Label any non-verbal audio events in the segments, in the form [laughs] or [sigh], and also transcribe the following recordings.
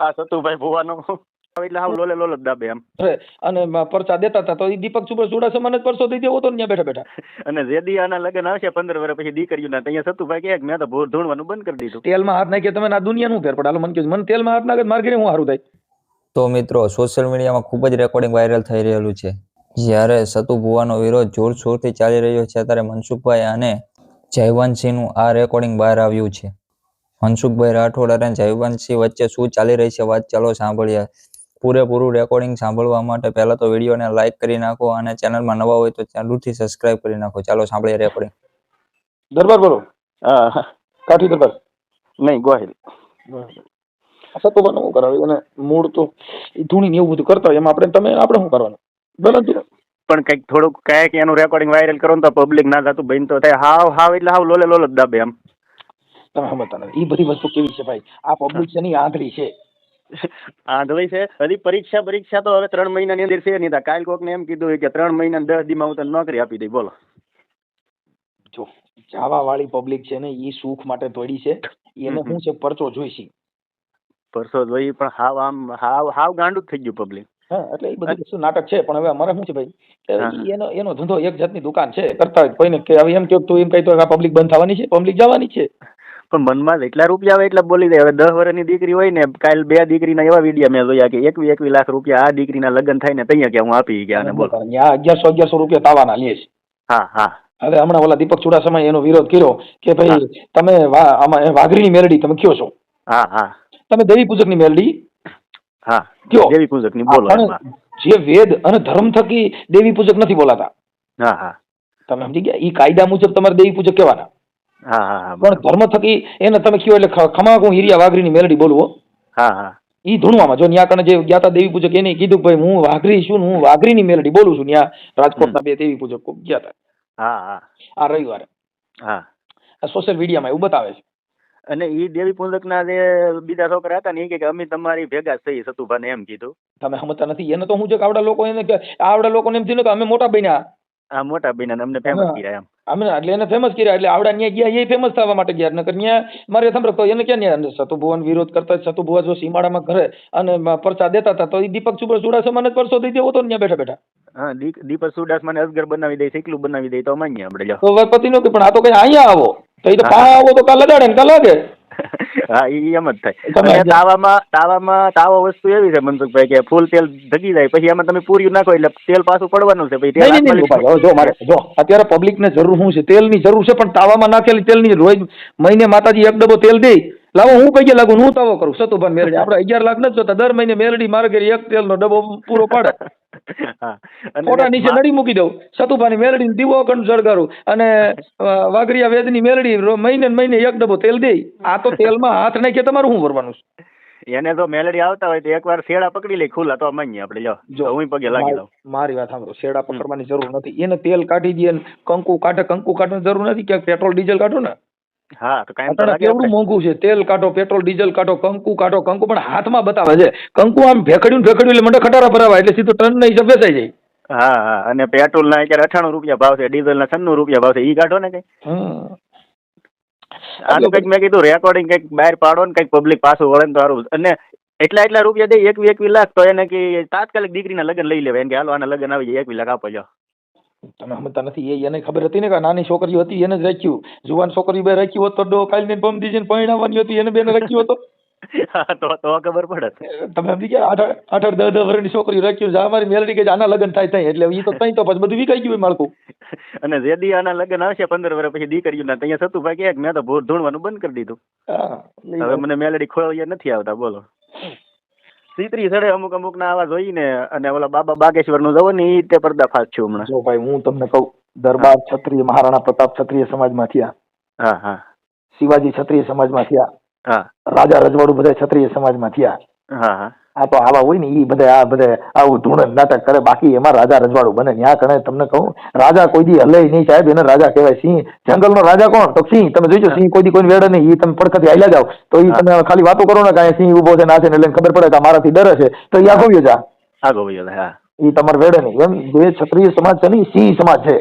આ સતુભાઈ ભુવાનો. એટલે હાવ લોલે લોલ દાબે એમ. અને પરચા દેતા હતા તો ઈ દીપક ચુડા ચુડાસમાને જ પરસો દઈ દેવો હતો ત્યાં બેઠા બેઠા. [laughs] અને જે આના લગ્ન આવશે પંદર વર્ષ પછી દીકરીઓ અહીંયા સતુભાઈ કે મેં તો ભૂર ધૂણવાનું બંધ કરી દીધું. તેલમાં હાથ નાખીએ તમે આ દુનિયાનું ફેર પડે. હાલો મને મને તેલમાં હાથ નાખે મારે ઘરે હું સારું થાય? તો મિત્રો સોશિયલ મીડિયામાં ખૂબ જ રેકોર્ડિંગ વાયરલ થઈ રહેલું છે. જ્યારે સતુ ભુવાનો વિરોધ જોરશોરથી ચાલી રહ્યો છે ત્યારે મનસુખભાઈ અને જયવંતસિંહનું આ રેકોર્ડિંગ બહાર આવ્યું છે. મનસુખભાઈ રાઠોડ અને જયવંતસિંહ વચ્ચે શું ચાલી રહી છે? વાત ચાલો સાંભળીએ. પૂરેપૂરું રેકોર્ડિંગ સાંભળવા માટે પહેલા તો વિડીયોને લાઈક કરી નાખો અને ચેનલમાં નવા હોય તો જરૂરથી સબસ્ક્રાઇબ કરી નાખો. ચાલો સાંભળીએ રેકોર્ડિંગ દરબાર બોલો. હા. કાઠી દરબાર. નહીં ગોહિલ. સતુબાનું શું કરાવી અને મૂળ તો ધૂણી ને એવું બધું કરતા હોય એમાં આપણે તમે આપણે શું કરવાનું? બરાબર પણ કંઈક થોડુંક કાંઈક એનું રેકોર્ડિંગ વાયરલ કરો ને તો પબ્લિક ના થતું બન તો થાય. હાવ હાવ એટલે હાવ લોલે લોલ જ દાબે એમ તમે સમજતા નથી. એ બધી વસ્તુ કેવી છે ભાઈ? આ પબ્લિક છે ની આંધળી છે. આંધળી છે? હજી પરીક્ષા પરીક્ષા તો હવે ત્રણ મહિનાની અંદર છે નહીં કાલ કોકને એમ કીધું કે ત્રણ મહિના ને દસ દીમાં હું તને નોકરી આપી દઈ બોલો. જો જાવા વાળી પબ્લિક છે ને એ સુખ માટે તોડી છે. એને. શું છે? પરચો જોઈશી. પરસો જોઈ પણ હાવ આમ હાવ હાવ ગાંડું થઈ ગયું પબ્લિક હા એટલે એ બધું શું નાટક છે. પણ હવે અમારે શું છે ભાઈ? એનો એનો ધંધો એક જાતની દુકાન છે. કરતા કોઈને કે હવે એમ કે તું એમ કહી તો આ પબ્લિક બંધ થવાની છે? પબ્લિક જવાની છે. પણ મનમાં એટલા રૂપિયા આવે એટલા બોલી દે. હવે દસ વર્ષની દીકરી હોય ને કાલ બે દીકરીના એવા વિડીયા મેં જોયા કે એકવી એકવી લાખ રૂપિયા આ દીકરીના લગ્ન થાય ને તૈયાર કે હું આપી ગયા ને બોલો. ત્યાં અગિયારસો અગિયારસો રૂપિયા તાવાના લે છે. હા હા. હવે હમણાં ઓલા દીપક ચુડાસમાએ એનો વિરોધ કર્યો કે ભાઈ તમે આમાં વાઘરીની મેલડી તમે કયો છો? હા હા. તમે દેવી પૂજકની મેલડી? હા કયો? દેવી પૂજકની બોલો જે વેદ અને ધર્મ થકી દેવી પૂજક નથી બોલાતા. હા હા. તમે સમજી ગયા? એ કાયદા મુજબ તમારે દેવી પૂજક કહેવાના. પણ ધર્મ થકી એને તમે કયો એટલે ખ- ખમા હું હિરિયા વાઘરીની મેલડી બોલવો. હા હા. ઈ ધૂણવામાં જો ન્યા કણે જે ગયા તા દેવી પૂજક એને કીધું ભાઈ હું વાઘરી છું હું હું વાઘરીની મેલડી બોલું છું ન્યા રાજકોટના બે દેવી પૂજક ગયા તા. હા હા. આ રવિવારે. હા. સોશિયલ મીડિયામાં એવું બતાવે છે. અને ઈ દેવી પૂજક ના જે બીજા છોકરા હતા ને એ કે અમે તમારી ભેગા થઈ સતુભાને એમ કીધું. તમે સમજતા નથી એને તો હું જો આવડા લોકો એને આવડા લોકોને એમ થયું ને કે અમે મોટા બન્યા. આ મોટા બેન અમને ફેમસ કર્યા એમ. અમે એટલે એને ફેમસ કર્યા એટલે આવડા ન્યા ગયા એ ફેમસ થવા માટે ગયા. નકર ન્યા મારે સાંભળો તો એને ક્યાં ન્યા સતુભુવન વિરોધ કરતા સતુભુવા જો સીમાડામાં ઘરે અને પરચા દેતા હતા તો એ દીપક ચુડા ચુડાસમાને જ પરસો દઈ દેવો તો ન્યા બેઠા બેઠા. હા દીપક સુડાસ મને અસગર બનાવી દે એકલું બનાવી દે તો માન્ય આપણે લ્યો. તો પતિ નો કે પણ આ તો કઈ અહીંયા આવો. તો એ તો પા આવો તો કાલ લગાડે ને કાલ લાગે. હા એ એમ જ થાય. તમે તાવામાં તાવામાં તાવો વસ્તુ એવી છે મનસુખભાઈ કે ફૂલ તેલ ધગી જાય પછી એમાં તમે પૂર્યું નાખો એટલે તેલ પાછું પડવાનું છે ભાઈ, જો મારે જો અત્યારે પબ્લિક ને જરૂર શું છે? તેલની જરૂર છે પણ તાવામાં નાખેલી તેલની રોજ મહિને માતાજી એક ડબ્બો તેલ દે. લાવો હું કઈ લાગુ? હું તાવો કરું. સતુભાન મેરડી આપણે અગિયાર લાખ નથી જોતા. દર મહિને મેરડી મારે એક એક તેલનો ડબ્બો પૂરો પાડે. ફોટા નીચે નડી મૂકી દઉં સતુભાની મેલડી દીવો અખંડ સળગારું અને વાઘરિયા વેદની મેલડી રો- મહિને મહિને એક ડબ્બો તેલ દે. આ તો તેલમાં હાથ નાખીએ તમારું શું ભરવાનું છે? એને તો મેલડી આવતા હોય તો એકવાર શેડા પકડી લે ખુલ્લા તો માન્ય આપણે લ્યો. જો હું પગે લાગી દઉં મારી- મારી વાત સાંભળો શેડા પકડવાની જરૂર નથી. એને તેલ કાઢી દે કંકુ કાઢે કંકુ કાઢવાની જરૂર નથી. ક્યાંક પેટ્રોલ ડીઝલ કાઢો ને. હા તો કાંઈ અત્યારે કેવડું મોંઘું છે? તેલ કાઢો પેટ્રોલ ડીઝલ કાઢો કંકુ કાઢો કંકુ પણ હાથમાં બતાવે છે. કંકુ આમ ભેખડ્યું ભેખડ્યું એટલે મને ખટારા ભરાવા એટલે સીધું ટન નહીં હિસાબ વેચાઈ જાય. હા હા અને પેટ્રોલ ના અત્યારે અઠાણું રૂપિયા ભાવ છે ડીઝલ ના છન્નું રૂપિયા ભાવ છે ઈ કાઢો ને કઈ. આનું કંઈક મેં કીધું રેકોર્ડિંગ કંઈક બહાર પાડો ને કંઈક પબ્લિક પાછું વળે ને તો સારું. અને એટલા એટલા રૂપિયા દે એકવી એકવી લાખ તો એને કે તાત્કાલિક દીકરીના લગ્ન લઈ લેવાય. એને કે હાલો આના લગ્ન આવી જાય એકવી લાખ આપો લ્યો. તમે સમજતા નથી એ એને ખબર હતી ને કે નાની છોકરીઓ હતી એને જ રાખ્યું. જુવાન છોકરી બે રાખ્યું હોત તો ડો કાલની બમ દીજીને પરણાવવાની હતી એને બેને રાખ્યું હતો તો. તો ખબર પડે. તમે સમજી ગયા આઠ દસ દસ વર્ષની છોકરીઓ રાખ્યું અમારી મેલડી કે આના લગ્ન થાય થાય. એટલે એ તો તઈ તો પછી બધું વિકાઈ ગયું માળખું. અને જે દી આના લગ્ન આવશે પંદર વર્ષ પછી દીકરીઓ ના ત્યાં થતું ભાઈ કે મેં તો ભૂર ધૂણવાનું બંધ કરી દીધું. હવે મને મેલડી ખોળિયા નથી આવતા બોલો. સીતરી સડે અમુક અમુક ના આવા જોઈને અને ઓલા બાબા બાગેશ્વરનું જવો ને ઈ તે પર્દાફાશ છું હમણાં. જો ભાઈ હું તમને કહું દરબાર ક્ષત્રિય મહારાણા પ્રતાપ ક્ષત્રિય સમાજમાં થયા. હા હા. શિવાજી ક્ષત્રિય સમાજમાં થયા. હા. રાજા રજવાડું બધા ક્ષત્રિય સમાજમાં થયા. હા હા. આ તો આવા હોય ને એ બધા આ બધા આવું ધૂણ નાટક કરે બાકી એમાં રાજા રજવાડું બને. ત્યાં કણે તમને કહું રાજા કોઈ દી હલે નહીં સાહેબ એને રાજા કહેવાય સિંહ. જંગલનો રાજા કોણ? તો સિંહ. તમે જોઈજો સિંહ કોઈ દી કોઈ વેડે નહીં. એ તમે પડખેથી હાલ્યા જાઓ. તો એ તમે ખાલી વાતો કરો ને કાંઈ સિંહ ઊભો છે ના છે ને એટલે ખબર પડે કે મારાથી ડરે છે. તો એ આગો જા. આગો ભાઈ હા. ઈ તમારે વેડે નહીં. એમ જે ક્ષત્રિય સમાજ છે ને એ સિંહ સમાજ છે.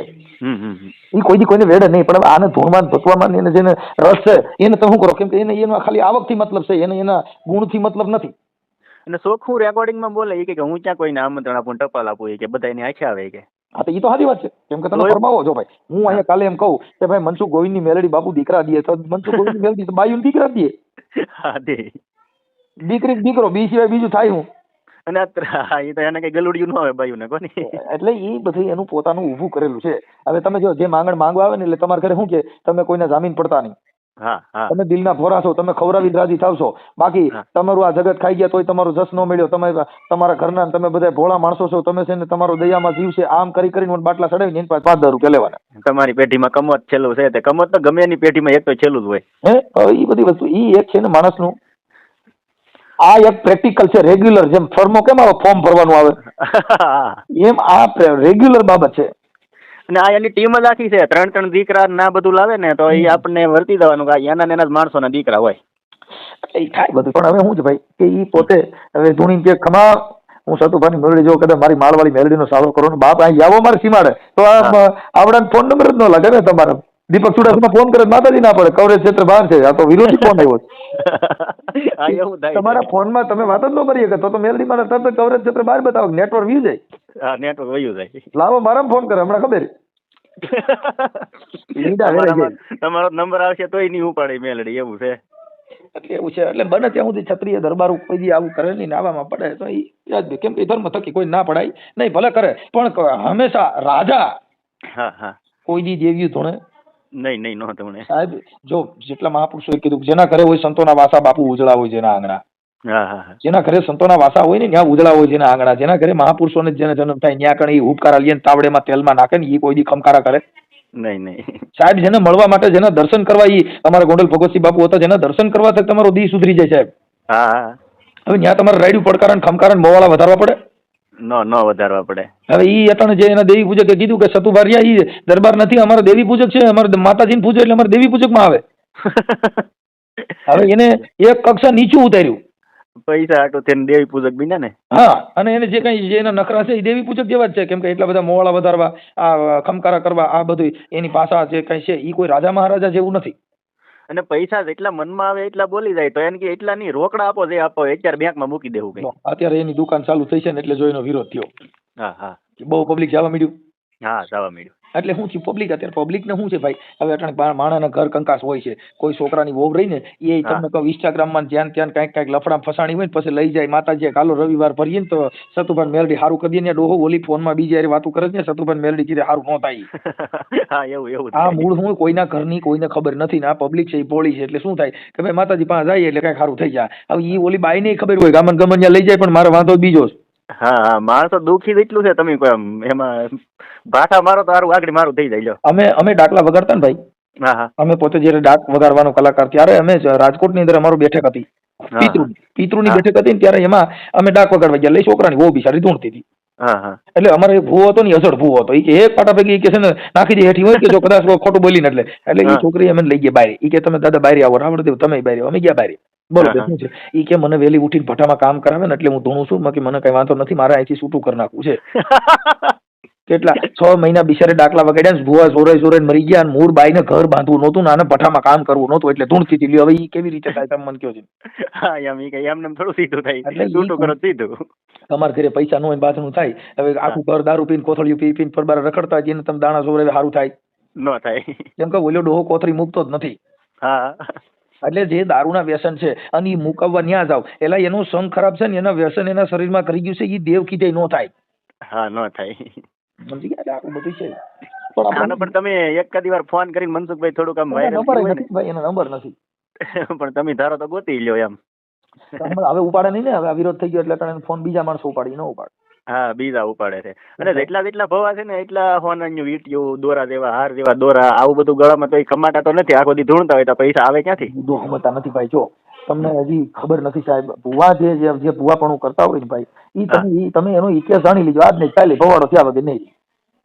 ઈ કોઈ કોઈને વેડે નહીં. પણ આને ધૂળમાં ભસવામાં એને જેને રસ છે એને તમે શું કરો? કેમ કે એને એનો ખાલી આવકથી મતલબ છે. એને એના ગુણથી મતલબ નથી. અને ચોખ્ખું રેકોર્ડિંગમાં બોલે એ કે હું ક્યાં કોઈને આમંત્રણ આપું ટપાલ આપું એ કે બધા એની આંખે આવે કે. હા તો એ તો સારી વાત છે. કેમ કે તમે ફરમાવો છો ભાઈ. હું અહીંયા કાલે એમ કહું કે ભાઈ મનસુખ ગોવિંદની મેલડી બાપુ દીકરા દે તો મનસુખ ગોવિંદની મેલડી બાયુ દીકરા દે. હા દે. દીકરી દીકરો બી સિવાય બીજું થાય હું. અને આ એ તો એને કઈ ગલુડિયું ન આવે બાયુ ને કોની? એટલે એ બધું એનું પોતાનું ઊભું કરેલું છે. હવે તમે જો જે માંગણ માંગવા આવે ને એટલે તમારે ઘરે શું કે તમે કોઈને જામીન પડતા નહીં. તમે દિલના છો તમે ખવડાવી રાજી થાવશો. બાકી તમારું આ જગત ખાઈ ગયા તોય તમારો જસ નો મળ્યો. તમે તમારા ઘરના તમે બધા ભોળા માણસો છો. તમે છે ને તમારો દયામાં જીવ છે આમ કરી કરીને બાટલા ચડાવીને એની પાસે પાંચ હજાર રૂપિયા લેવાના તમારી પેઢીમાં કમત છેલ્લું છે. તે કમત તો ગમે એની પેઢીમાં એક તો છેલ્લું જ હોય. હે? એ બધી વસ્તુ એ એક છે ને માણસનું. આ એક પ્રેક્ટિકલ છે રેગ્યુલર જેમ ફર્મો કેમ આવે? ફોર્મ ભરવાનું આવે? [laughs] એમ આ રેગ્યુલર બાબત છે. અને આ એની ટીમ જ આખી છે. ત્રણ ત્રણ દીકરા ના બધું લાવે ને તો એ આપણને વર્તી દેવાનું કે એના ને એના જ માણસોના દીકરા હોય. એટલે ઈ થાય બધું. પણ હવે શું છે ભાઈ કે એ પોતે હવે ધૂણી કે ખમા હું સતુભાની મેલડી જો કદાચ મારી માળવાળી મેલડીનો સારો કરો બાપ અહીં આવો મારે સીમાડે. તો આ આવડા ફોન નંબર જ ન લાગે ને તમારા. દીપક ચુડાસમા ફોન કરે માતાજી ના પડે કવરેજ ક્ષેત્ર બહાર છે. આ તો વિરોધી ફોન આવ્યો [laughs] તમારા ફોનમાં તમે વાત જ ન કરી શકે તો તો મેલડી મારા તરત કવરેજ ક્ષેત્ર બહાર બતાવો નેટવર્ક વ્યૂ જાય. હા નેટવર્ક વયું જાય. લાવો મારા ફોન કરે હમણાં ખબર. [laughs] તમારો નંબર આવશે તોય નહીં ઉપાડી મેલડી એવું છે? એટલે એવું છે એટલે બને ત્યાં સુધી ક્ષત્રિય દરબાર કોઈ દી આવું કરે નહીં નાવામાં પડે તો એ યાદ કેમ કે ધર્મ થકી કોઈ ના પડાય નહીં ભલે કરે પણ હંમેશા રાજા હા હા. કોઈ દી દેવ્યું ધોણે નહીં નહીં નો તમને સાહેબ જો જેટલા મહાપુરુષોએ કીધું જેના ઘરે હોય સંતોના વાસા બાપુ ઉજળા હોય જેના આંગણા. જેના ઘરે સંતોના વાસા હોય ને ત્યાં ઉજળા હોય જેના આંગણા. જેના ઘરે મહાપુરુષોને જેને જન્મ થાય ત્યાં કણે એ ઉપકારા લઈને તાવડેમાં તેલમાં નાખે ને એ કોઈ દી ખમકારા કરે. નહીં નહીં. સાહેબ જેને મળવા માટે જેના દર્શન કરવા એ અમારા ગોંડલ ભગવતસિંહ બાપુ હતા જેના દર્શન કરવા તમારો દી સુધરી જાય સાહેબ. હા હા. હવે ત્યાં તમારે રાયડું પડકારણ ખમકારણ મોવાળા વધારવા પડે? નો નો વધારવા પડે. હવે ઈ અટાણે જે એના દેવી પૂજકે કીધું કે સતુભારિયા ઈ દરબાર નથી અમારા દેવી પૂજક છે અમારે માતાજીને પૂજો એટલે અમારે દેવી પૂજકમાં આવે. [laughs] હવે એને એક કક્ષા નીચું ઉતાર્યું. પૈસા આટો તેને દેવી પૂજક બીના ને? હા અને એને જે કઈ એના નખરા છે એ દેવી પૂજક જેવા જ છે કેમ કે એટલા બધા મોવાળા વધારવા આ ખમકારા કરવા આ બધું એની પાસા જે કઈ છે એ કોઈ રાજા મહારાજા જેવું નથી. અને પૈસા જેટલા મનમાં આવે એટલા બોલી જાય તો એને કે એટલા નહીં રોકડા આપો જે આપો અત્યારે બેંકમાં મૂકી દેવું કઈ. અત્યારે એની દુકાન ચાલુ થઈ છે ને એટલે જો એનો વિરોધ થયો. હા હા. બહુ પબ્લિક જવા મળ્યું હા જવા મળ્યું એટલે શું છે પબ્લિક અત્યારે પબ્લિક ને શું છે ભાઈ? હવે અટાણે માણસના ઘર કંકાસ હોય છે. કોઈ છોકરાની વહુ રહી ને એ. તમને કહું ઇન્સ્ટાગ્રામમાં જ્યાં ત્યાં કાંઈક કાંઈક લફડા ફસાણી હોય ને પછી લઈ જાય. માતાજી કાલો રવિવાર ભરીએ ને તો સતુભાન મેલડી સારું કરી દે ને ડોહો ઓલી ફોનમાં બીજી હારે વાતું કરે છે ને સતુભાઈ મેલડી કીધે સારું ન થાય. [laughs] હા એવું એવું આ મૂળ હું કોઈના ઘરની કોઈને ખબર નથી ને આ પબ્લિક છે એ પોળી છે એટલે શું થાય? કે ભાઈ માતાજી પાસે જાય એટલે કાંઈક સારું થઈ જાય. હવે એ ઓલી બાઈ નહીં ખબર હોય ગામન ગમન ત્યાં લઈ જાય પણ મારો વાંધો બીજો હા હા માણસો દુઃખી જ એટલું છે તમે કોઈ એમાં ભાઠા મારો તો હારું આગળ મારું થઈ જાય લ્યો. અમે અમે ડાકલા વગાડતા ને ભાઈ. હા હા. અમે પોતે જ્યારે ડાક વગાડવાનો કલાકાર ત્યારે અમે રાજકોટ રાજકોટની અંદર અમારું બેઠક હતી. પિતૃ પિતૃની બેઠક હતી ને ત્યારે એમાં અમે ડાક વગાડવા ગયા. લઈ છોકરાની બહુ બિચારી ધૂણતી હતી. એટલે અમારે એક ભૂવો હતો ને અઝડ ભૂવો હતો. એ કે એક પાટા પૈકી કે છે ને નાખી દે હેઠી હોય કે જો કદાચ ખોટું બોલીને એટલે. એટલે એ છોકરી અમે લઈ ગયા બારી. એ કે તમે દાદા બારી આવો રાવણ દેવ તમે બારી અમે ગયા બારી. બોલો હા, કે શું છે? ઈ કે મને વહેલી ઉઠીને ભઠ્ઠામાં કામ કરાવે ને એટલે હું ધોણું છું કે મને કઈ વાંધો નથી મારે અહીંથી છૂટું કરી નાખવું છે. [laughs] કેટલા? છ મહિના બિચારે ડાકલા વગાડ્યા ભૂવા જોરે જોરે મરી ગયા અને મૂળ બાઈને ઘર બાંધવું નહોતું ને આને ભઠ્ઠામાં કામ કરવું નહોતું એટલે ધૂણ હતી લ્યો હવે એ કેવી રીતે થાય તમે મને કહો છો? હા એમ થોડું સીધું થાય. એટલે છૂટું કરો સીધું. તમારા ઘરે પૈસા ન હોય બાથરૂમ થાય હવે આખું ઘર દારૂ પીને કોથળી પી પીને ફરબાર રખડતા હોય એને તમે દાણા જોરે સારું થાય. ન થાય. કેમ કે ઓલો ડોહો કોથળી મૂકતો જ નથી. હા. એટલે જે દારૂના વ્યસન છે અને એ મુકવવા ન્યા જાવ. એટલે એનું સંગ ખરાબ છે ને એના વ્યસન એના શરીરમાં કરી ગયું છે એ દેવ કીધે નો થાય. હા ન થાય. સમજી ગયા? એટલે આટલું બધું છે. પણ પણ તમે એકાદી વાર ફોન કરીને મનસુખભાઈ થોડુંક આમ નંબર નથી ભાઈ એનો નંબર નથી. [laughs] પણ તમે ધારો તો ગોતી લ્યો એમ. હવે ઉપાડે નહીં ને હવે આ વિરોધ થઈ ગયો એટલે ફોન બીજા માણસો ઉપાડી ન ઉપાડે. હા બીજા ઉપાડે છે. અને જેટલા જેટલા ભવા છે ને એટલા હોનાનું વીટીયું દોરા જેવા હાર જેવા દોરા આવું બધું ગળામાં તો કમાતા તો નથી. આખો દી ધૂણતા હોય તો પૈસા આવે ક્યાંથી? મુદ્દો સમજતા નથી ભાઈ. જો તમને હજી ખબર નથી સાહેબ ભુવા જે જે ભુવાપણું કરતા હોય ને ભાઈ ઈ તમે ઈ તમે એનો ઇતિહાસ જાણી લીધો આજ નહીં ચાલે ભવાડો થયા વગર નહીં.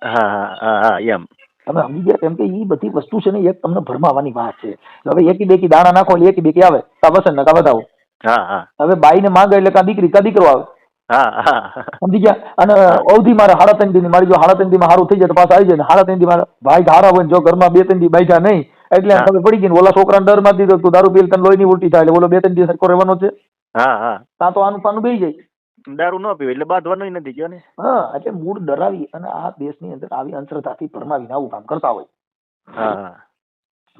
હા હા હા એમ. તમે સમજી ગયા કેમ કે ઈ બધી વસ્તુ છે ને એક તમને ભરમાવાની વાત છે. હવે એકી બેકી દાણા નાખો એટલે એકી બેકી આવે. કા વસન કા વધાવો. હા હા. હવે બાઈને માંગે એટલે કા દીકરી કા દીકરો આવે. સમજી ગયા? અને અવધિ મારે હાડા ત્રણ દી મારી જો હાડા ત્રણ દીમાં સારું થઈ જાય તો પાછા આવી જાય ને. હાડા ત્રણ દી મારા ભાઈ હારા હોય જો ઘરમાં બે ત્રણ દી બેઠા નહીં એટલે ખબર પડી ગઈ ને ઓલા છોકરાને ડરમાં દીધો તું દારૂ પીલ તને લોહી ની ઉલટી થાય એટલે ઓલો બે ત્રણ દી સરખો રહેવાનો છે. હા હા. ત્યાં તો આનું પાનું બેસી જાય. દારૂ ન પીવે એટલે બાંધવાનું નથી ગયો ને. હા એટલે મૂળ ડરાવી અને આ દેશની અંદર આવી અંધશ્રદ્ધાથી ભરમાવીને આવું કામ કરતા હોય. હા હા.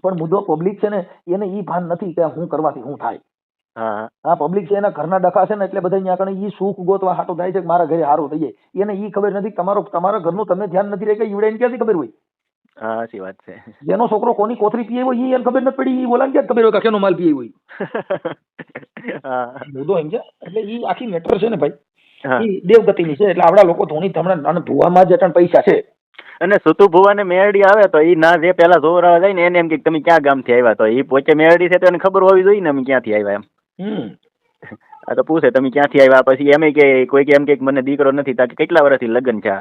પણ મુદ્દો પબ્લિક છે ને એને ઈ ભાન નથી કે હું કરવાથી હું થાય. હા. આ પબ્લિક છે એના ઘરના ડખા છે ને એટલે બધા અહીંયા આગળ ઈ સુખ ગોતવા હાટો થાય છે કે મારા ઘરે હારું થઈ જાય. એને ઈ ખબર નથી તમારો તમારા ઘરનું તમને ધ્યાન નથી રહે કે ઈવડે એને ક્યાંથી ખબર હોય? હા સાચી વાત છે. જેનો છોકરો કોની કોથરી પીએ હોય એને ખબર નથી પડી ઈ બોલાને ક્યાં ખબર હોય કે કેનો માલ પીએ હોય? હા. મુદ્દો એમ છે. એટલે ઈ આખી મેટર છે ને ભાઈ. ઈ દેવગતિની છે એટલે આપડા લોકો ધોની હમણાં અને ભુવામાં જ અટણ પૈસા છે. અને સુતુ ભુવાને મેરડી આવે તો ઈ ના જે પેલા જોરાવા જાય ને એને એમ કે તમે ક્યાં ગામથી આવ્યા? તો ઈ પોતે મેરડી છે તો એને ખબર હોવી જોઈએ ને અમે ક્યાંથી આવ્યા એમ. હમ. આ તો પૂછે તમે ક્યાંથી આવ્યા? પછી એમ કે કોઈ કે એમ કે મને દીકરો નથી તા કેટલા વર્ષથી લગ્ન છે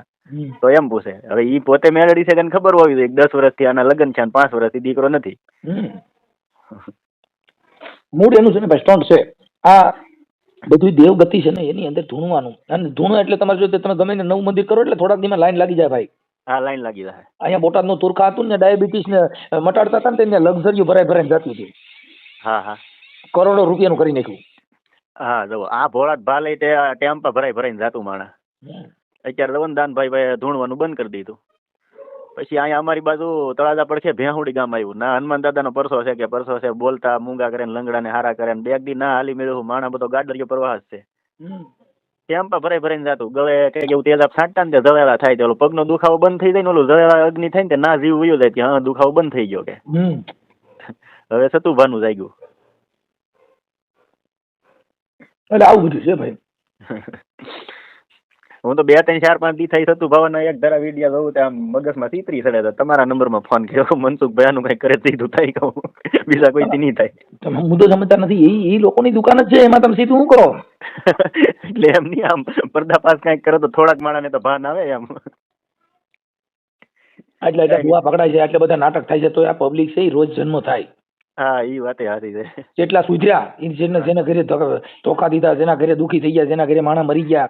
તો એમ પૂછે. હવે ઈ પોતે મેળડી છે કે ખબર હોવી જોઈએ દસ વર્ષથી આના લગ્ન છે અને પાંચ વર્ષથી દીકરો નથી. મૂળ એનું છે ને ભાઈ સ્ટન્ટ છે. આ બધું દેવગતિ છે ને એની અંદર ધૂણવાનું. અને ધૂણો એટલે તમારે જો તમે ગમે ને નવું મંદિર કરો એટલે થોડાક દીમાં લાઈન લાગી જાય ભાઈ. હા લાઈન લાગી જાય. અહીંયા બોટાદનું તુરખા હતું ને ડાયાબિટીસ ને મટાડતા હતા ને તેને ભરાય ભરાઈ ભરાઈને જતી હતી. હા હા. કરોડો રૂપિયાનું કરી નાખ્યું. હા જો આ ભોળાટ ભાલે તે ટેમ્પા ભરાઈ ભરાઈને જાતું માણા અત્યારે રવનદાનભાઈ ભાઈ ધૂણવાનું બંધ કરી દીધું. પછી અહીંયા અમારી બાજુ તળાજા પડખે ભેહુડી ગામ આવ્યું. ના હનુમાન દાદાનો પરસો છે કે પરસો છે બોલતા મૂંગા કરે લંગડાને હારા કરે બેગ દી ના હાલી મેળવું. માણા બધો ગાડરિયો પ્રવાસ છે. ટેમ્પા ભરાઈ ભરાઈને જાતું. ગળે કંઈક એવું તેજાબ છાંટતા ને તે થાય ઓલો પગનો દુખાવો બંધ થઈ જાય ને ઓલું જળેલા અગ્નિ થાય ને ના જીવ વયો જાય હા દુખાવો બંધ થઈ ગયો કે. હવે હવે સતુભાનું જાગ્યું. એટલે આવું બધું છે ભાઈ. [laughs] હું તો બે ત્રણ ચાર પાંચ દી થઈ થતું ભાવના એક ધરા વિડિયા જોઉં તો આમ મગજમાં સીતરી તો તમારા નંબરમાં ફોન કર્યો. [laughs] મનસુખભાઈ આનું કઈ કરે દીધું થાય કહું. [laughs] બીજા કોઈ નહીં થાય. તમે તો સમજતા નથી. એ એ લોકોની દુકાન જ છે. એમાં તમે સીધું શું કરો? એટલે એમ નહીં આમ પર્દાફાશ કાંઈક કરો તો થોડાક માણાને તો ભાન આવે એમ. એટલે એટલે ભૂવા પકડાય છે એટલે બધા નાટક થાય છે તો આ પબ્લિક છે એ રોજ જન્મ થાય. હા એ વાતે સાચી છે. જેટલા સુધર્યા? જેને જેને ઘરે ધોકા દીધા જેના ઘરે દુખી થઈ ગયા જેના ઘરે માણા મરી ગયા.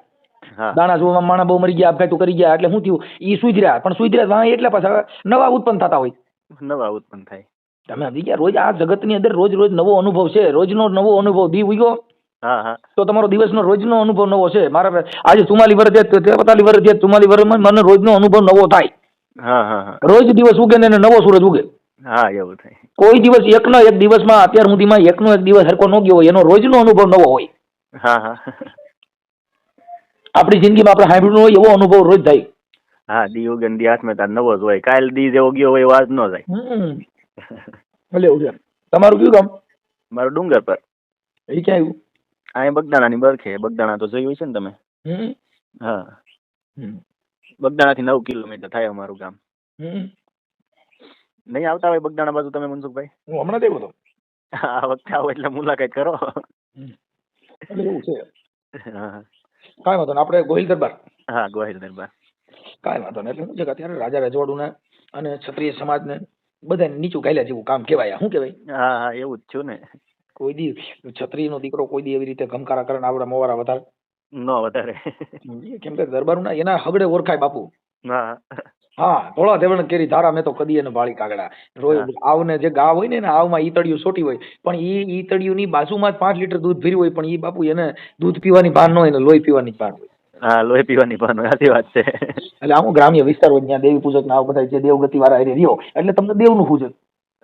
દાણા જોવા માણા બહુ મરી ગયા આપઘાતું કરી ગયા એટલે શું થયું? એ સુધર્યા પણ સુધર્યા એટલા એટલે પાછા નવા ઉત્પન્ન થતા હોય. નવા ઉત્પન્ન થાય. તમે સમજી ગયા રોજ આ જગતની અંદર રોજ રોજ નવો અનુભવ છે. રોજનો નવો અનુભવ દી ઉગ્યો. તો તમારો દિવસનો રોજનો અનુભવ નવો છે. મારા આજે ચુમાલી વર્ષ થયા પતાલી વર્ષ થયા ચુમ્માલી વર્ષમાં મને રોજનો અનુભવ નવો થાય. રોજ દિવસ ઉગે ને નવો સૂરજ ઉગે. હા એવું થાય. કોઈ દિવસ એકનો એક દિવસમાં અત્યાર સુધીમાં એકનો એક દિવસ હરકો ન ગયો હોય એનો રોજનો અનુભવ નવો હોય. હા હા. આપણી જિંદગીમાં આપણે સાંભળ્યું ન હોય એવો અનુભવ રોજ થાય. હા દી ઉગન દી હાથમાં તાર નવો જ હોય. કાલ દી જેવો ગયો હોય એવો આજ ન જાય ભલે એવું છે. તમારું કયું ગામ? મારું ડુંગર પર. એ ક્યાં આવ્યું? અહીંયા બગદાણાની બરખે. બગદાણા તો જોયું છે ને તમે? હમ. હા. બગદાણાથી નવ કિલોમીટર થાય અમારું ગામ. હમ. નહીં આવતા હોય બગદાણા બાજુ તમે મનસુખભાઈ? હું હમણાં દેવો તો. આ વખતે આવો એટલે મુલાકાત કરો. એવું છે. હા. કાંઈ વાંધો નહીં આપણે ગોહિલ દરબાર. હા ગોહિલ દરબાર. કાંઈ વાંધો નહીં એટલે શું અત્યારે રાજા રજવાડુને અને ક્ષત્રિય સમાજને બધા નીચું ગાયલા જેવું કામ કહેવાય શું કહેવાય? હા હા એવું જ છું ને. કોઈ દી નો દીકરો કોઈ દી એવી રીતે ગમકારા કરે આવડે મોવારા વધારે. ન વધારે. કેમ કે દરબારના એના હગડે ઓળખાય બાપુ. હા. હા ધોળા ધેવણ કેરી ધારા મેં તો કદી એને ભાળી કાગડા. રોજ આવને જે ગા હોય ને એને આવમાં ઈતળિયું સોટી હોય પણ ઈ ઈતળિયુંની બાજુમાં જ પાંચ લીટર દૂધ ભર્યું હોય પણ ઈ બાપુ એને દૂધ પીવાની ભાન ન હોય ને લોહી પીવાની જ ભાન હોય. હા લોહી પીવાની ભાન હોય સાચી વાત છે. એટલે આમ ગ્રામ્ય વિસ્તાર હોય જ્યાં દેવી પૂજક ના બધા જે દેવગતિ વાળા એ રહ્યો એટલે તમને દેવનું પૂજક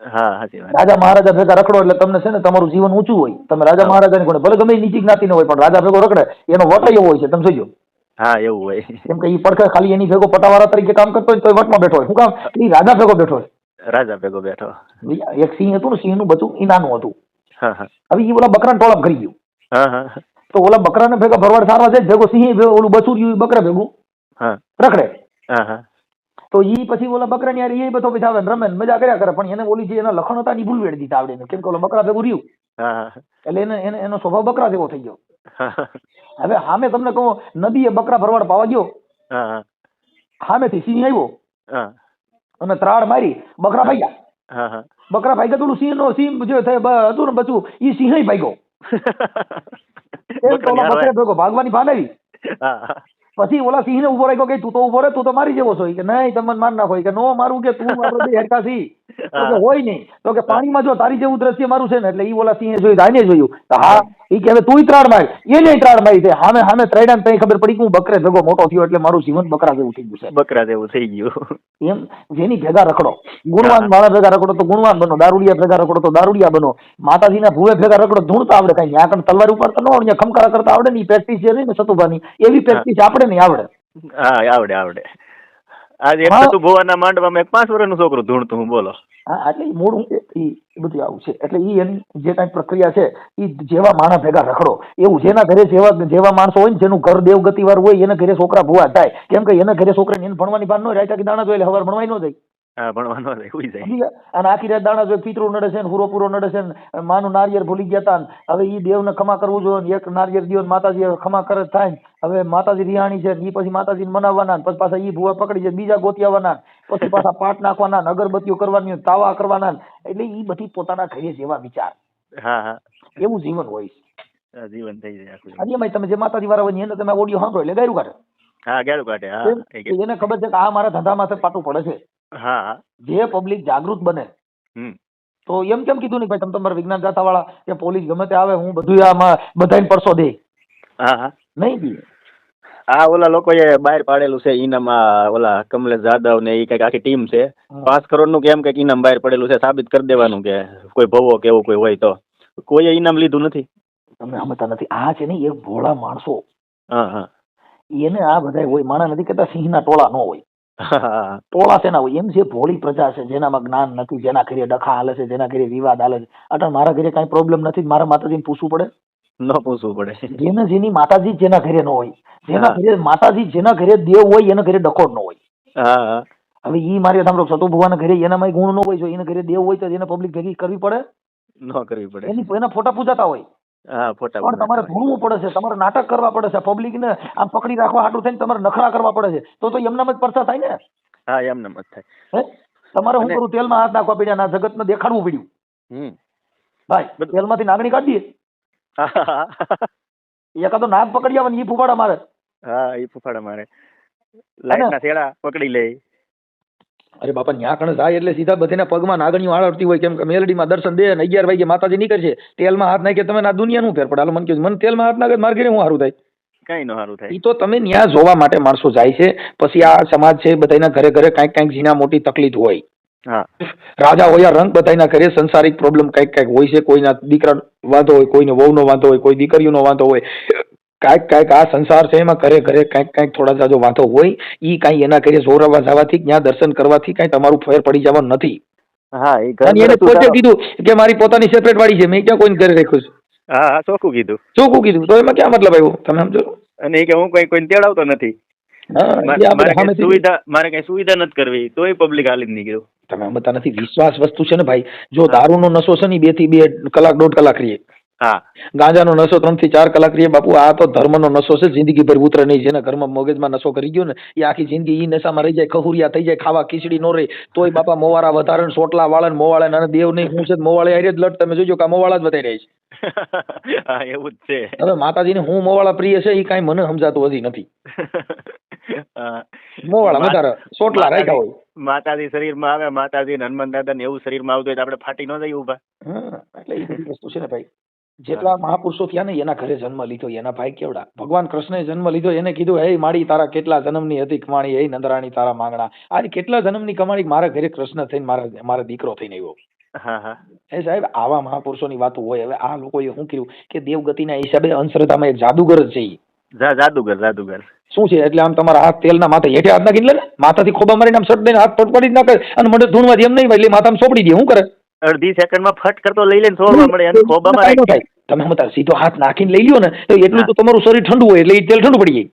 હા સાચી વાત. રાજા મહારાજા ભેગા રખડો એટલે તમને છે ને તમારું જીવન ઊંચું હોય. તમે રાજા મહારાજાને કોને ભલે ગમે એ નીચી જ્ઞાતિનો હોય પણ રાજા ભેગો રખડે એનો વટ એવો હોય છે તમે જોજો. હા એવું હોય. કેમ કે એ પડખે ખાલી એની ભેગો પટાવાળા તરીકે કામ કરતો હોય તો વટમાં બેઠો હોય. શું કામ? એ રાજા ભેગો બેઠો હોય. રાજા ભેગો બેઠો. એક સિંહ હતું ને સિંહનું બચું એ નાનું હતું. હા હા. હવે એ ઓલા બકરાને ટોળપ કરી ગયું. હા હા. તો ઓલા બકરાને ભેગા ભરવાડ સારવા છે ભેગો સિંહ ભેગો ઓલું બસું રહ્યું બકરા ભેગું રખડે. તો ઈ પછી ઓલા બકરા ની હારે એ બધો પછી આવે રમે મજા કર્યા કરે પણ એને ઓલી જે એના લખણ હતા ની ભૂલ વેડી દીધા આવડે કેમ કે ઓલા બકરા ભેગું રહ્યું. એટલે એને એને સ્વભાવ બકરા જેવો થઈ ગયો. હવે સામે તમને કહું નદીએ બકરા ભરવાડ પાવા ગયો. સામેથી સિંહ આવ્યો. અને ત્રાડ મારી બકરા ભાગ્યા. બકરા ભાગ્યા તો થોડું સિંહ નો સિંહ જે થાય હતું ને બચું એ સિંહ ભાગ્યો. [laughs] ભાગવાની ભાન આવી. પછી ઓલા સિંહ ને ઊભો રાખ્યો કે તું તો ઊભો રે તું તો મારી જેવો છો. કે નહીં તમને માર નાખો. કે નો મારું કે તું આપણે બે હેરકા છી તો કે હોય નહીં. તો કે પાણીમાં જો તારી જેવું દ્રશ્ય મારું છે ને એટલે ઈ ઓલા સિંહે જોયું આને જોયું. તો હા ઈ કે હવે તુંય ત્રાડ માર. એને ત્રાડ મારી છે. હામે હામે ત્રડ્યા ને તઈ ખબર પડી કે હું બકરે ભેગો મોટો થયો એટલે મારું જીવન બકરા જેવું થઈ ગયું બકરા જેવું થઈ ગયું. એમ જેની ભેગા રખડો. ગુણવાન વાળા ભેગા રખડો તો ગુણવાન બનો. દારૂડિયા ભેગા રખડો તો દારૂડિયા બનો. માતાજીના ભૂવે ભેગા રખડો ધૂણતા આવડે કઈ ત્યાં કણ તલવાર તો ન ખમકારા કરતા આવડે ને પ્રેક્ટિસ છે ને સતુભાની એવી પ્રેક્ટિસ આપણે નહીં આવડે. હા આવડે આવડે. આજે એક હા. તો ભુવાના માંડવામાં એક પાંચ વર્ષનું છોકરું ધૂણતું હું બોલો. હા એટલે એ મૂળ એ બધું આવું છે. એટલે ઈ એની જે કાંઈ પ્રક્રિયા છે ઈ જેવા માણસ ભેગા રખડો. એવું જેના ઘરે જેવા જેવા માણસો હોય ને જેનું ઘર દેવગતિ વાળું હોય એના ઘરે છોકરા ભૂવા થાય. કેમ કે એના ઘરે છોકરાને એને ભણવાની ભાન ન રાયતા કે દાણા જોઈએ હવાર ભણવાય ન જાય. ભણવાનો રહે જાય. અને આખી રાત દાણા જોઈએ પિતૃ નડે છે ને પૂરો નડે છે ને માનું નારિયેળ ભૂલી ગયા તા હવે ઈ દેવને કરવું જોઈએ એક નારિયેર દિયો માતાજી ખમા કરે થાય હવે માતાજી રિહાણી છે ઈ પછી માતાજીને મનાવવાના પછી પાછા ઈ ભૂવા પકડી જાય બીજા ગોતી આવવાના પછી પાછા પાટ નાખવાના અગરબત્તીઓ કરવાની તાવા કરવાના એટલે ઈ બધી પોતાના ઘરે જેવા વિચાર. હા હા. એવું જીવન હોય જીવન થઈ જાય આખું અને તમે જે માતાજી વાળા હોય એને તમે ઓડિયો સાંભળો એટલે ગાયરું કાઢે. હા ગેડું કાઢે હા એ એને ખબર છે કે આ મારા ધંધામાં પાટું પડે છે. હા. જે પબ્લિક જાગૃત બને. હમ. તો એમ કેમ કીધું નહીં ભાઈ તમે તમારા વિજ્ઞાન ગાથા વાળા કે પોલીસ ગમે તે આવે હું બધું આમાં બધાને પરસો દે. હા હા. નહીં દે આ ઓલા લોકોએ બહાર પાડેલું છે ઇનામમાં ઓલા કમલેશ જાદવ ને એ કંઈક આખી ટીમ છે. પાંચ કરોડનું કેમ કંઈક ઇનામ બહાર પડેલું છે સાબિત કરી દેવાનું કે કોઈ ભવો કે એવું કોઈ હોય તો. કોઈએ ઇનામ લીધું નથી. તમે સમજતા નથી. આ છે ને એ ભોળા માણસો. હા હા. એને આ બધા હોય. માણા નથી કહેતા સિંહના ટોળા ન હોય. [laughs] ટોળા સેના હોય એમ જે ભોળી પ્રજા છે જેનામાં જ્ઞાન નથી જેના ઘરે ડખા હાલે છે જેના ઘરે વિવાદ હાલે છે. અટલ મારા ઘરે કાંઈ પ્રોબ્લેમ નથી મારા માતાજીને પૂછવું પડે? ન પૂછવું પડે. જેને જેની માતાજી જેના ઘરે ન હોય. જેના ઘરે માતાજી જેના ઘરે દેવ હોય એના ઘરે જ ન હોય. હવે ઈ મારી સાંભળો સતો ભુવાના ઘરે એનામાં ગુણ ન હોય જો એના ઘરે દેવ હોય તો એને પબ્લિક ભેગી કરવી પડે? ન કરવી પડે. એની એના ફોટા પૂજાતા હોય. હા ફોટા પણ તમારે ભણવું પડે છે તમારે નાટક કરવા પડે છે પબ્લિક ને આમ પકડી રાખવા હાટું થઈને તમારે નખરા કરવા પડે છે તો તો એમનામ જ પરસા થાય ને? હા એમને મત થાય. તમારે હું કરું તેલમાં હાથ નાખવા પડ્યા ના જગતને દેખાડવું પડ્યું. હમ. ભાઈ. તેલમાંથી નાગણી કાઢી દઈએ [laughs] એકાદો નાગ પકડી આવે ને એ ફૂફાડા મારે. હા એ ફૂફાડા મારે. લાઈટ ના? પકડી લે. અરે બાપા ન્યા કણ જાય એટલે સીધા બધાના પગમાં નાગણીઓ આળવતી હોય કેમ કે મેલડીમાં દર્શન દે અને અગિયાર વાગે માતાજી નીકળશે. તેલમાં હાથ નાખે તમે આ દુનિયાનું ફેર પડે. હાલો મને કહ્યું મને તેલમાં હાથ નાખે મારે ઘરે હું સારું થાય? કઈ નો સારું થાય. એ તો તમે ન્યા જોવા માટે માણસો જાય છે. પછી આ સમાજ છે બધાના ઘરે ઘરે કાંઈક કાંઈક ઝીણા મોટી તકલીફ હોય. હા. રાજા હોય રંગ બધાના ઘરે સંસારિક પ્રોબ્લેમ કંઈક કંઈક હોય છે. કોઈના દીકરા વાંધો હોય કોઈને વહુનો વાંધો હોય કોઈ દીકરીઓનો વાંધો હોય. કાંઈક કાંઈક આ સંસાર છે એમાં ઘરે ઘરે કાંઈક કાંઈક થોડા જાજો વાંધો હોય ઈ કાંઈ એના ઘરે જોરવા જવાથી ત્યાં દર્શન કરવાથી કાંઈ તમારું ફેર પડી જવાનું નથી. હા એ એને પોતે કીધું કે મારી પોતાની સેપરેટ વાળી છે મેં ક્યાં કોઈને ઘરે રાખ્યું છે? હા હા ચોખ્ખું કીધું. ચોખ્ખું કીધું. તો એમાં ક્યાં મતલબ આવ્યો? તમે સમજો? અને એ કે હું કોઈ કોઈને તેડાવતો નથી. એ સુવિધા મારે કઈ સુવિધા નથી કરવી તોય પબ્લિક હાલી નીકળ્યું. તમે અમતા નથી વિશ્વાસ વસ્તુ છે ને ભાઈ જો દારૂનો નશો છે ને બેથી બે કલાક દોઢ કલાક રહીએ. હા. ગાંજાનો નશો ત્રણથી ચાર કલાક રહીએ બાપુ આ તો ધર્મનો નશો છે. જિંદગી ભર ઉતરે નહીં. જેના ઘરમાં મગજમાં નશો કરી ગયો ને એ આખી જિંદગી એ નશામાં રહી જાય ખહુરિયા થઈ જાય ખાવા ખીચડી નો રહે. તોય બાપા મોવારા વધારે સોટલા વાળા ને મોવાળા અને દેવ નહીં હું છે મોવાળે જ લડ. તમે જોજો કે મોવાળા જ બતાવી રહે છે. [laughs] હા એવું જ છે. હવે માતાજીને હું મોવાળા પ્રિય છે એ કાંઈ મને સમજાતું હજી નથી. [laughs] મોવાળા વધારે સોટલા રાખ્યા હોય. માતાજી શરીરમાં આવે માતાજી હનુમાન દાદા ને એવું શરીરમાં આવતું હોય તો આપણે ફાટી ન જઈએ ઊભા. એટલે એ બધી વસ્તુ છે ને ભાઈ. જેટલા મહાપુરુષો થયા ને એના ઘરે જન્મ લીધો એના ભાઈ કેવડા? ભગવાન કૃષ્ણએ જન્મ લીધો એને કીધું હે માડી તારા કેટલા જન્મની હતી કમાણી? હે નંદરાણી તારા માંગણા. આજે કેટલા જન્મની કમાણી? મારા ઘરે કૃષ્ણ થઈને મારા મારા દીકરો થઈને આવ્યો. હા હા. એ સાહેબ આવા મહાપુરુષોની વાતો હોય. હવે આ લોકોએ શું કર્યું? કે દેવગતિના હિસાબે અંધશ્રદ્ધામાં એક જાદુગર છે જાદુગર જાદુગર. શું છે? એટલે આમ તમારા હાથ તેલના માથે હેઠે હાથ નાખી લે ને? માથાથી ખોબા મારીને આમ સટ દઈને હાથ પટપડી જ નાખે અને મને ધૂણવા એમ નહીં એટલે માથામાં સોપડી દે. શું કરે? અડધી સેકન્ડમાં ફટ કરતો લઈ લઈને છોડવા મળે અને ખોબામાં રાખી થાય. તમે સમજતા સીધો હાથ નાખીને લઈ લ્યો ને તો એટલું તો તમારું શરીર ઠંડુ હોય એટલે એ તેલ ઠંડુ પડી જાય.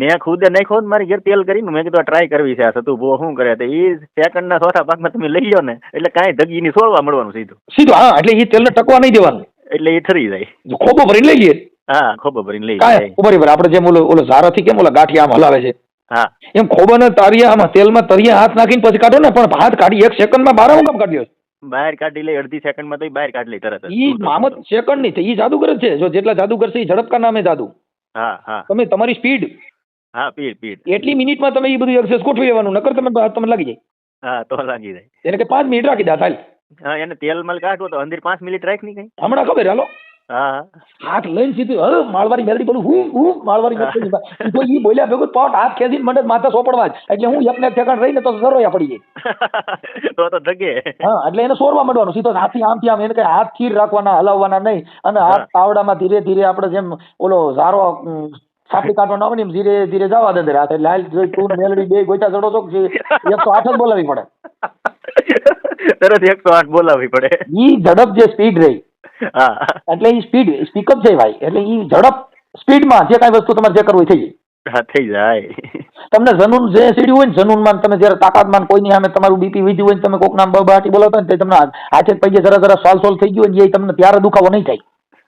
મેં ખુદે નાખ્યો ને મારી ઘેર તેલ કરીને મેં કીધું ટ્રાય કરવી છે આ સતું બહુ શું કરે તો એ સેકન્ડના ચોથા ભાગમાં તમે લઈ લો ને એટલે કાંઈ ધગીની છોડવા મળવાનું સીધું. સીધો હા એટલે એ તેલને ટકવા નહીં દેવાનું. એટલે એ ઠરી જાય. ખોબો ભરીને લઈ લઈએ. હા ખોબો ભરીને લઈ જાય. બરાબર આપણે જેમ ઓલો ઓલો ઝારાથી કેમ ઓલા ગાંઠિયા આમ હલાવે છે? હા. એમ ખોબાના તારિયા આમાં તેલમાં તરિયા હાથ નાખીને પછી કાઢો ને પણ હાથ કાઢી એક સેકન્ડમાં બાર હું કામ કાઢ્યો બહાર કાઢી લે અડધી સેકન્ડમાં તો ઈ બહાર કાઢી લે તરત ઈ મામત સેકન્ડ નહીં ઈ જાદુગર જ છે. જો જેટલા જાદુગર છે એ ઝડપકા નામે જાદુ. હા હા. તમે તમારી સ્પીડ હા પીડ સ્પીડ એટલી મિનિટમાં તમે એ બધું એક્સેસ ગોઠવી લેવાનું નકર તમે તમને લાગી જાય. હા તો લાગી જાય. એને કે પાંચ મિનિટ રાખી દા થાય હા એને તેલ મલ કાઢવો તો અંદર પાંચ મિનિટ રાખની કઈ? હમણાં ખબર હાલો. હાથ લઈને સીધું હવે માળવારી મેલડી બોલું હું હું માળવારી મેલડી ઈ બોલ્યા ભેગું પોટ હાથ ખેંચીને મને માથા સોપડવા જ. એટલે હું એકને ઠેકાણ રહીને તો સરોયા પડી જાય. [laughs] તો તો જગે હા એટલે એને સોરવા માંડવાનું. સીધો હાથથી આમથી આમ એને કઈ હાથ ખીર રાખવાના હલાવવાના નહીં. અને હાથ તાવડામાં ધીરે ધીરે આપણે જેમ ઓલો ઝારો સાપડી કાઢવાનો આવે ને એમ ધીરે ધીરે જવા દે રાતે. હાથ એટલે હાલ તું મેલડી બે ગોઈતા ચડો છો એકસો આઠ જ બોલાવી પડે? તરત એકસો આઠ બોલાવી પડે. ઈ ઝડપ જે સ્પીડ રહી. એટલે એ સ્પીડ સ્પીકઅપ છે ભાઈ. એટલે એ ઝડપ સ્પીડમાં જે કાંઈ વસ્તુ તમારે જે કરવું થઈ જાય. હા થઈ જાય. તમને જનૂન જે સીડી હોય ને જનૂનમાં તમે જ્યારે તાકાતમાં કોઈની સામે તમારું બીપી વીધ્યું હોય ને તમે કોક નામ બબાટી બોલાવતા ને તમને હાથ- પૈકી જરા જરા સોલ સોલ થઈ ગયું હોય ને એ તમને ત્યારે દુખાવો નહીં થાય.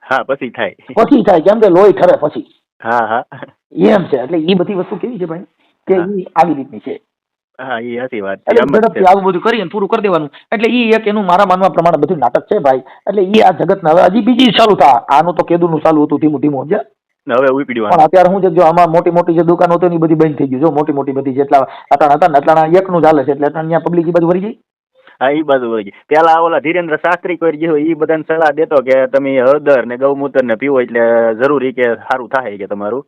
હા પછી થાય. પછી થાય કેમ કે લોહી ઠરે પછી. હા હા. એમ છે. એટલે એ બધી વસ્તુ કેવી છે ભાઈ? કે એ આવી રીતની છે. હા એ સાચી વાત. છે ઝડપથી આવું બધું કરી અને પૂરું કરી દેવાનું. એટલે એ એક એનું મારા માનવા પ્રમાણે બધું નાટક છે ભાઈ. એટલે આ જગતના હવે હજી બીજી ચાલુ થા. આનું તો કેદુનું ચાલુ હતું ધીમું ધીમું સમજ્યા? હવે પણ અત્યારે હું જો આમાં મોટી મોટી જે દુકાનો હતી ને બધી બંધ થઈ ગયું જો મોટી મોટી બધી જેટલા અટાણા હતા ને અટાણા એકનું ચાલે છે. એટલે અટાણા ત્યાં પબ્લિક ઈ બધું ભરી જાય હા એ બાજુ વળી ગઈ. પેલા ઓલા ધીરેન્દ્ર શાસ્ત્રી કોઈ ગયો એ બધાને સલાહ દેતો કે તમે હળદર ને ગૌમૂત્ર ને પીવો એટલે જરૂરી કે સારું થાય કે તમારું.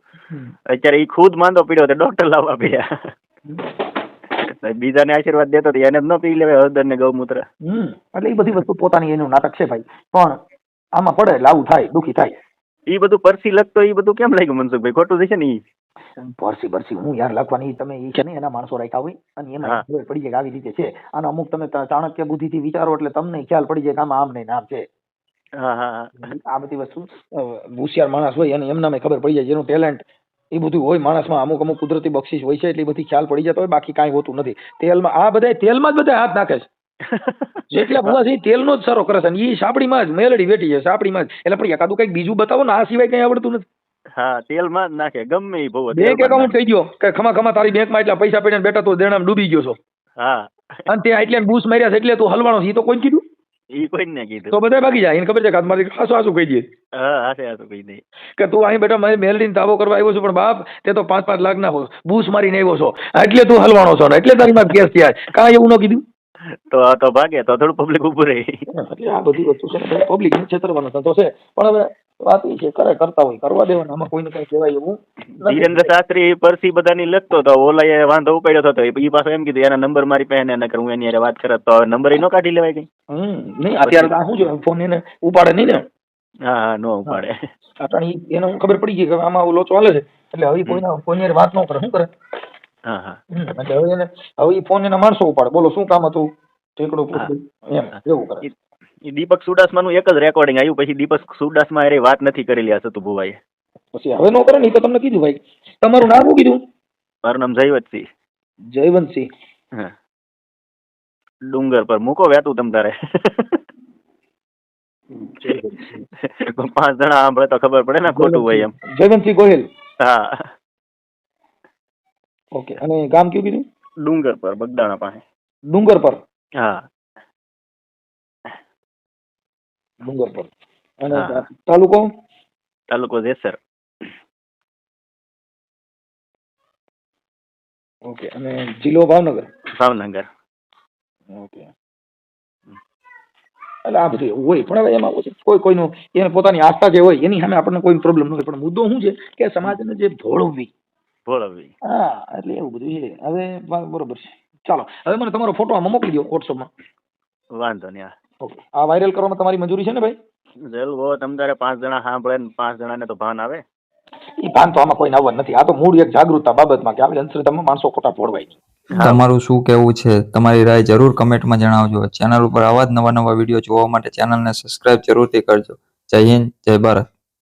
અત્યારે એ ખુદ માંદો પીડ્યો તો ડોક્ટર લાવવા પડ્યા. બીજાને આશીર્વાદ દેતો હતો એને જ ન પી લેવાય હળદર ને ગૌમૂત્ર. હમ એટલે એ બધી વસ્તુ પોતાની એનું નાટક છે ભાઈ. પણ આમાં પડે લાવું થાય દુખી થાય. એ બધું પરસી લખતો એ બધું કેમ લાગ્યું મનસુખભાઈ? ખોટું થશે ને પરસી પરસી હું યાર લખવાની તમે એ છે ને એના માણસો રાખ્યા હોય અને એમાં ખબર પડી જાય કે આવી રીતે છે. અને અમુક તમે ચાણક્ય ચાણક્ય બુદ્ધિથી વિચારો એટલે તમને ખ્યાલ પડી જાય કે આમાં આમ નહીં ને આમ છે. આ બધી વસ્તુ હોશિયાર માણસ હોય અને એમનામાં ખબર પડી જાય જેનું ટેલેન્ટ એ બધું હોય માણસમાં અમુક અમુક કુદરતી બક્ષિસ હોય છે એટલી બધી ખ્યાલ પડી જતો હોય બાકી કાંઈ હોતું નથી. તેલમાં આ બધા તેલમાં જ બધા હાથ નાખે છે. [laughs] જેટલા ભૂવા છે તેલનો જ સારો કરે છે એ ઈ સાપડીમાં જ મેલડી બેઠી છે સાપડીમાં જ. એટલે પણ એકાદું કંઈક બીજું બતાવો ને આ સિવાય કંઈ આવડતું નથી. હા તેલમાં જ નાખે ગમે એ બહુ બેંક એકાઉન્ટ થઈ ગયો કે ખમા ખમા તારી બેંકમાં એટલા પૈસા પડ્યા બેઠા બેટા તું દેણામાં ડૂબી ગયો છો. હા. અને ત્યાં એટલે બૂસ માર્યા છે એટલે તું હલવાનો છે ઈ તો કોઈ કીધું? ઈ કોઈ ને કીધું. તો બધા ભાગી જાય. એને ખબર છે કે મારી હાસુ હાસુ કહી દે. હા હાસે હાસે કહી દઈ કે તું અહીં બેટા મારી મેલડીને તાવો કરવા આવ્યો છું પણ બાપ તે તો પાંચ પાંચ લાખ ના બૂસ મારીને આવ્યો છો. એટલે તું હલવાનો છો ને. એટલે તારી માં કેસ થયા. કાંઈ એવું ન કીધું? તો તો ભાગે તો થોડું પબ્લિક ઉભું રહી. એટલે આ બધી વસ્તુ છે પબ્લિક છેતરવાનો છે. પણ હવે વાત એ છે કરે કરતા હોય કરવા દેવાના આમાં કોઈને કઈ કહેવાય એવું ધીરેન્દ્ર શાસ્ત્રી પરસી બધાની લખતો તો ઓલાએ વાંધો ઉપાડ્યો હતો એ પાછો એમ કીધું એના નંબર મારી પાસે નકર હું એની વાત કરત તો નંબર નો કાઢી લેવાય કઈ. હમ નહીં અત્યારે આ શું છે ફોન એને ઉપાડે નહીં ને? હા હા નો ઉપાડે. અટાણી એને ખબર પડી ગઈ કે આમાં લોચો હાલે છે એટલે હવે કોઈના કોઈની વાત ન કરે શું કરે? હા હા. એટલે હવે એને હવે ફોન એના માણસો ઉપાડે બોલો શું કામ હતું? ઠેકડો પૂછ્યું એમ એવું કરે. ઈ દીપક સુડાસમા નું એક જ રેકોર્ડિંગ આવ્યું પછી દીપક સુડાસમા અરે વાત નથી કરેલી આ સતુ ભુવાએ પછી હવે નો કરે ને તો તમને કીધું ભાઈ. તમારું નામ શું કીધું? મારું નામ જયવંતસિંહ. જયવંતસિંહ. હા. ડુંગર પર. મૂકો વેતું તમ તારે. પાંચ જણા સાંભળે તો ખબર પડે ને ખોટું હોય એમ. જયવંતસિંહ ગોહિલ. હા. ઓકે અને ગામ કયું કીધું? ડુંગર પર બગદાણા પાસે. ડુંગર પર. હા. ડુંગર પર અને હા. તાલુકો? તાલુકો જેસર. ઓકે અને જિલ્લો ભાવનગર? ભાવનગર. ઓકે. એટલે આ બધું એવું હોય પણ હવે એમાં શું છે, કોઈ કોઈનું એને પોતાની આસ્થા જે હોય એની સામે આપણને કોઈ પ્રોબ્લેમ નથી. પણ મુદ્દો શું છે કે સમાજને જે ભોળવવી. ભોળવી હા એટલે એવું બધું છે. હવે બ- બરોબર છે. ચાલો હવે મને તમારો ફોટો આમાં મોકલી દો વોટ્સઅપમાં વાંધો નહીં હા. ઓકે આ વાયરલ કરવામાં તમારી મંજૂરી છે ને ભાઈ? જલવો તમ તારે પાંચ જણા સાંભળે ને પાંચ જણાને તો ભાન આવે. એ ભાન તો આમાં કોઈ આવવાનું નથી. આ તો મૂળ એક જાગૃતતા બાબતમાં કે આવી અંધશ્રદ્ધામાં માણસો ખોટા ફોડવાય તમારું શું કહેવું છે? તમારી રાય જરૂર કમેન્ટમાં જણાવજો. ચેનલ ઉપર આવા જ નવા નવા વીડિયો જોવા માટે ચેનલને સબસ્ક્રાઇબ જરૂરથી કરજો. જય હિન્દ જય ભારત.